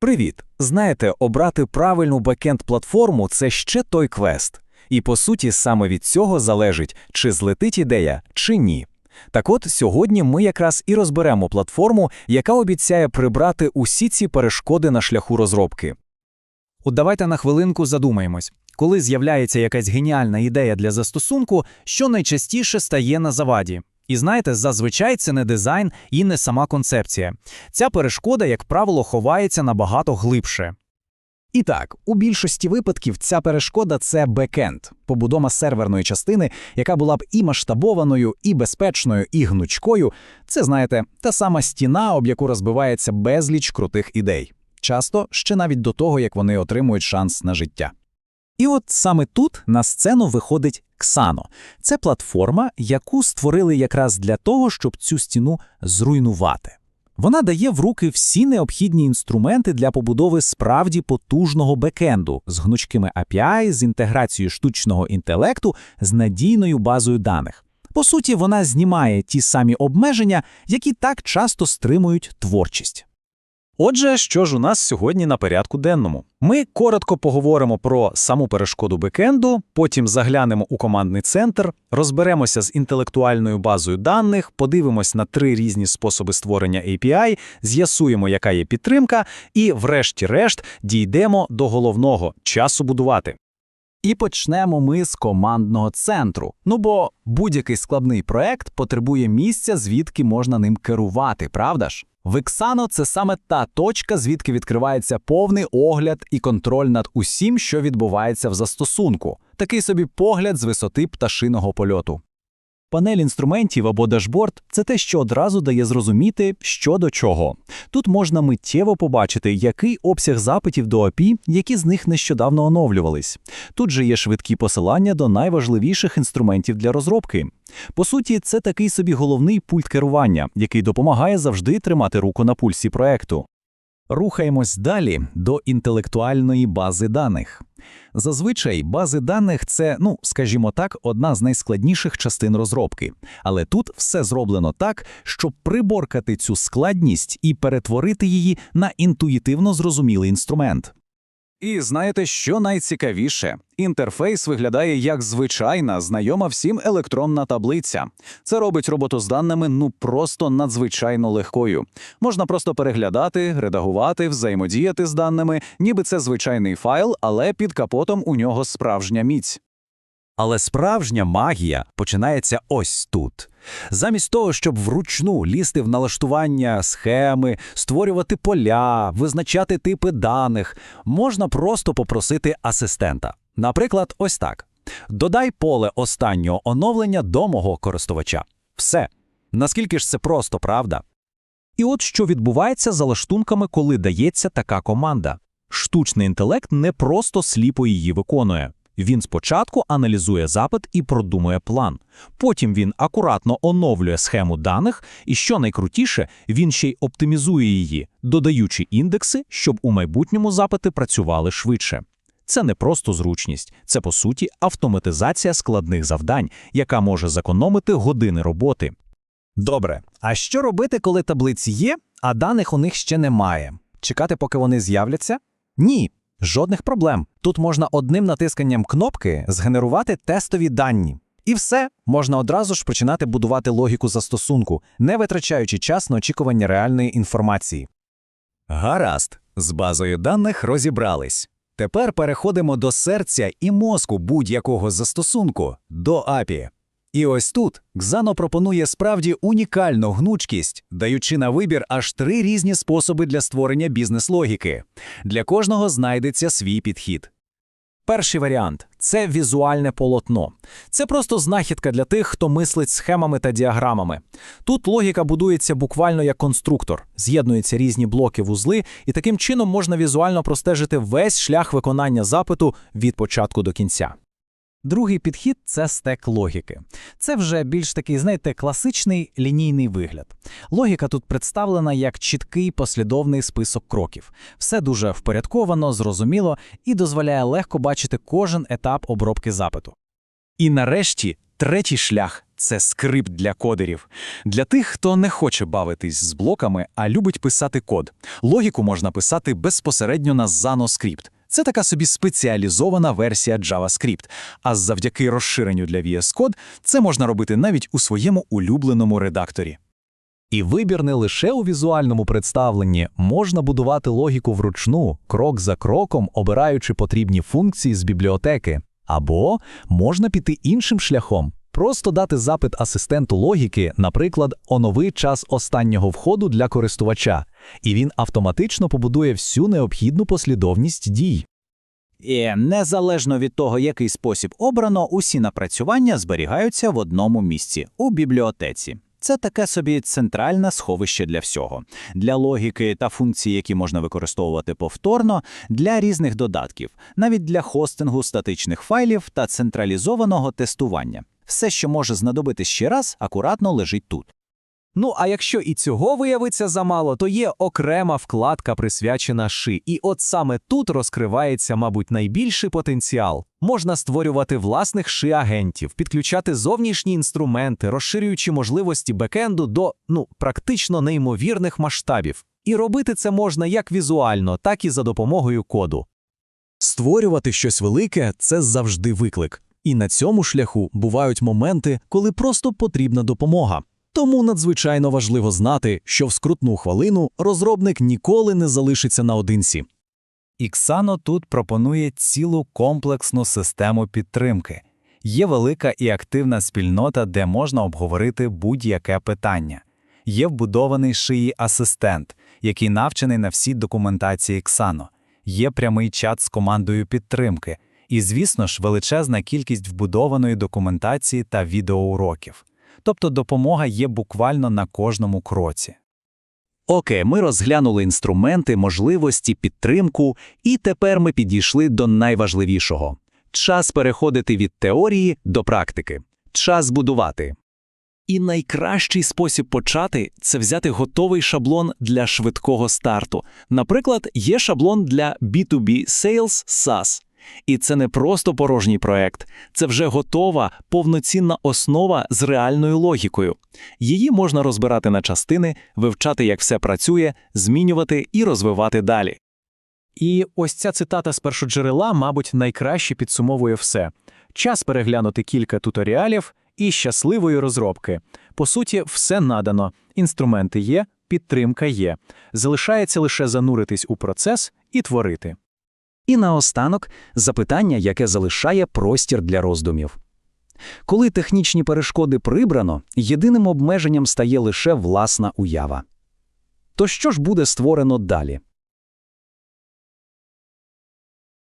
Привіт! Знаєте, обрати правильну бекенд-платформу це ще той квест. І по суті, саме від цього залежить, чи злетить ідея, чи ні. Так от сьогодні ми якраз і розберемо платформу, яка обіцяє прибрати усі ці перешкоди на шляху розробки. От давайте на хвилинку задумаємось. Коли з'являється якась геніальна ідея для застосунку, що найчастіше стає на заваді. І знаєте, зазвичай це не дизайн і не сама концепція. Ця перешкода, як правило, ховається набагато глибше. І так, у більшості випадків ця перешкода це бекенд, побудова серверної частини, яка була б і масштабованою, і безпечною, і гнучкою. Це, знаєте, та сама стіна, об яку розбивається безліч крутих ідей. Часто ще навіть до того, як вони отримують шанс на життя. І от саме тут на сцену виходить Xano. Це платформа, яку створили якраз для того, щоб цю стіну зруйнувати. Вона дає в руки всі необхідні інструменти для побудови справді потужного бекенду з гнучкими API, з інтеграцією штучного інтелекту, з надійною базою даних. По суті, вона знімає ті самі обмеження, які так часто стримують творчість. Отже, що ж у нас сьогодні на порядку денному? Ми коротко поговоримо про саму перешкоду бекенду, потім заглянемо у командний центр, розберемося з інтелектуальною базою даних, подивимось на три різні способи створення API, з'ясуємо, яка є підтримка, і, врешті-решт, дійдемо до головного часу будувати. І почнемо ми з командного центру. Ну бо будь-який складний проект потребує місця, звідки можна ним керувати, правда ж? Вексано це саме та точка, звідки відкривається повний огляд і контроль над усім, що відбувається в застосунку. Такий собі погляд з висоти пташиного польоту. Панель інструментів або дашборд це те, що одразу дає зрозуміти, що до чого. Тут можна миттєво побачити, який обсяг запитів до API, які з них нещодавно оновлювались. Тут же є швидкі посилання до найважливіших інструментів для розробки. По суті, це такий собі головний пульт керування, який допомагає завжди тримати руку на пульсі проекту. Рухаємось далі до інтелектуальної бази даних. Зазвичай бази даних це, ну скажімо так, одна з найскладніших частин розробки. Але тут все зроблено так, щоб приборкати цю складність і перетворити її на інтуїтивно зрозумілий інструмент. І знаєте, що найцікавіше? Інтерфейс виглядає як звичайна, знайома всім електронна таблиця. Це робить роботу з даними ну просто надзвичайно легкою. Можна просто переглядати, редагувати, взаємодіяти з даними, ніби це звичайний файл, але під капотом у нього справжня міць. Але справжня магія починається ось тут. Замість того, щоб вручну лізти в налаштування схеми, створювати поля, визначати типи даних, можна просто попросити асистента. Наприклад, ось так: додай поле останнього оновлення до мого користувача. Все. Наскільки ж це просто, правда? І от що відбувається за лаштунками, коли дається така команда. Штучний інтелект не просто сліпо її виконує. Він спочатку аналізує запит і продумує план. Потім він акуратно оновлює схему даних, і що найкрутіше, він ще й оптимізує її, додаючи індекси, щоб у майбутньому запити працювали швидше. Це не просто зручність, це по суті автоматизація складних завдань, яка може зекономити години роботи. Добре, а що робити, коли таблиці є, а даних у них ще немає? Чекати, поки вони з'являться? Ні, жодних проблем. Тут можна одним натисканням кнопки згенерувати тестові дані. І все, можна одразу ж починати будувати логіку застосунку, не витрачаючи час на очікування реальної інформації. Гаразд, з базою даних розібрались. Тепер переходимо до серця і мозку будь-якого застосунку до API. І ось тут Xano пропонує справді унікальну гнучкість, даючи на вибір аж три різні способи для створення бізнес-логіки. Для кожного знайдеться свій підхід. Перший варіант це візуальне полотно. Це просто знахідка для тих, хто мислить схемами та діаграмами. Тут логіка будується буквально як конструктор, з'єднуються різні блоки вузли, і таким чином можна візуально простежити весь шлях виконання запиту від початку до кінця. Другий підхід це стек логіки. Це вже більш такий, знаєте, класичний лінійний вигляд. Логіка тут представлена як чіткий послідовний список кроків. Все дуже впорядковано, зрозуміло і дозволяє легко бачити кожен етап обробки запиту. І нарешті Третій шлях це скрипт для кодерів. Для тих, хто не хоче бавитись з блоками, а любить писати код. Логіку можна писати безпосередньо на ZanoScript. Це така собі спеціалізована версія JavaScript. А завдяки розширенню для VS Code це можна робити навіть у своєму улюбленому редакторі. І вибір не лише у візуальному представленні, можна будувати логіку вручну, крок за кроком, обираючи потрібні функції з бібліотеки. Або можна піти іншим шляхом, просто дати запит асистенту логіки, наприклад, онови час останнього входу для користувача, і він автоматично побудує всю необхідну послідовність дій. І незалежно від того, який спосіб обрано, усі напрацювання зберігаються в одному місці у бібліотеці. Це таке собі центральне сховище для всього, для логіки та функцій, які можна використовувати повторно, для різних додатків, навіть для хостингу статичних файлів та централізованого тестування. Все, що може знадобитись ще раз, акуратно лежить тут. Ну а якщо і цього виявиться замало, то є окрема вкладка присвячена ши. І от саме тут розкривається, мабуть, найбільший потенціал. Можна створювати власних ши-агентів, підключати зовнішні інструменти, розширюючи можливості бекенду до ну практично неймовірних масштабів. І робити це можна як візуально, так і за допомогою коду. Створювати щось велике це завжди виклик. І на цьому шляху бувають моменти, коли просто потрібна допомога. Тому надзвичайно важливо знати, що в скрутну хвилину розробник ніколи не залишиться наодинці. Іксано тут пропонує цілу комплексну систему підтримки. Є велика і активна спільнота, де можна обговорити будь-яке питання. Є вбудований шиї асистент, який навчений на всій документації Іксано. Є прямий чат з командою підтримки. І, звісно ж, величезна кількість вбудованої документації та відеоуроків. Тобто допомога є буквально на кожному кроці. Окей, ми розглянули інструменти, можливості, підтримку, і тепер ми підійшли до найважливішого. Час переходити від теорії до практики. Час будувати. І найкращий спосіб почати це взяти готовий шаблон для швидкого старту. Наприклад, є шаблон для B2B Sales SaaS. І це не просто порожній проект, це вже готова повноцінна основа з реальною логікою. Її можна розбирати на частини, вивчати, як все працює, змінювати і розвивати далі. І ось ця цитата з першоджерела, мабуть, найкраще підсумовує все. Час переглянути кілька туторіалів і щасливої розробки. По суті, все надано. Інструменти є, підтримка є. Залишається лише зануритись у процес і творити. І наостанок запитання, яке залишає простір для роздумів. Коли технічні перешкоди прибрано, єдиним обмеженням стає лише власна уява. То що ж буде створено далі?